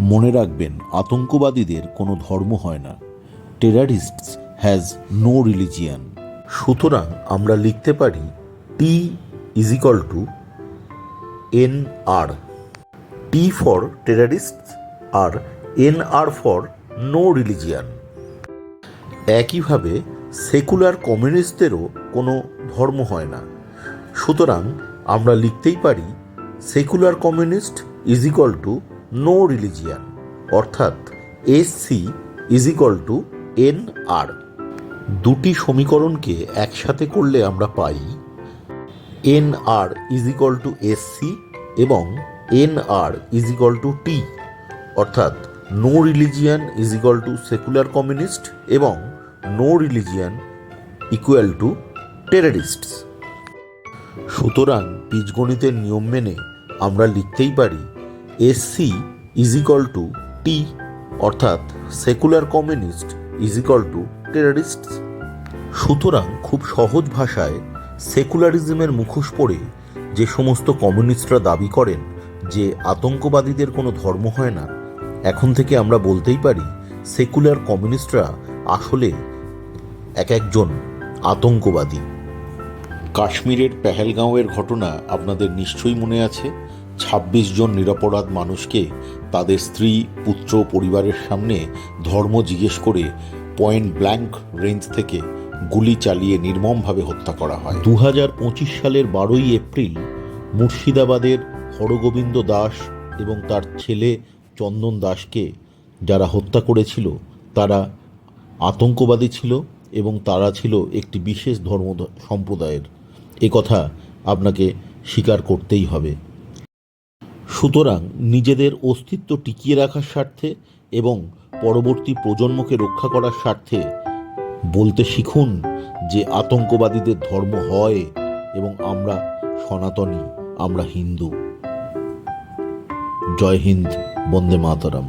মনে রাখবেন, আতঙ্কবাদীদের কোনো ধর্ম হয় না। টেরারিস্টস হ্যাজ নো রিলিজিয়ান সুতরাং আমরা লিখতে পারি T is equal to N R T for terrorist R N R for no religion একইভাবে সেকুলার কমিউনিস্টদেরও কোনো ধর্ম হয় না। সুতরাং আমরা লিখতেই পারি secular communist is equal to no religion অর্থাৎ S C is equal to N R দুটি সমীকরণকে একসাথে করলে আমরা পাই N R is equal to S C এবং N R is equal to T অর্থাৎ no religion is equal to secular communist এবং no religion equal to terrorists সুতরাং বীজগণিতের নিয়ম মেনে আমরা লিখতেই পারি S C is equal to T অর্থাৎ secular communist is equal to terrorist সুতরাং খুব সহজ ভাষায় সেকুলারিজমের মুখোশ পরে যে সমস্ত কমিউনিস্টরা দাবি করেন যে আতঙ্কবাদীদের কোনো ধর্ম হয় না, এখন থেকে আমরা বলতেই পারি সেকুলার কমিউনিস্টরা আসলে এক একজন আতঙ্কবাদী। কাশ্মীরের পেহেলগাঁওয়ের ঘটনা আপনাদের নিশ্চয়ই মনে আছে। ছাব্বিশ জন নিরপরাধ মানুষকে তাদের স্ত্রী, পুত্র পরিবারের সামনে ধর্ম জিজ্ঞেস করে পয়েন্ট ব্ল্যাঙ্ক রেঞ্জ থেকে গুলি চালিয়ে নির্মমভাবে হত্যা করা হয়। দু হাজার পঁচিশ সালের বারোই এপ্রিল মুর্শিদাবাদের হরগোবিন্দ দাস এবং তার ছেলে চন্দন দাসকে যারা হত্যা করেছিল, তারা আতঙ্কবাদী ছিল এবং তারা ছিল একটি বিশেষ ধর্ম সম্প্রদায়ের। এ কথা আপনাকে স্বীকার করতেই হবে। সুতরাং নিজেদের অস্তিত্ব টিকিয়ে রাখার স্বার্থে এবং পরবর্তী প্রজন্মকে রক্ষা করার স্বার্থে বলতে শিখুন যে আতঙ্কবাদীদের ধর্ম হয় এবং আমরা সনাতনী, আমরা হিন্দু। জয় হিন্দ, বন্দে মাতরম।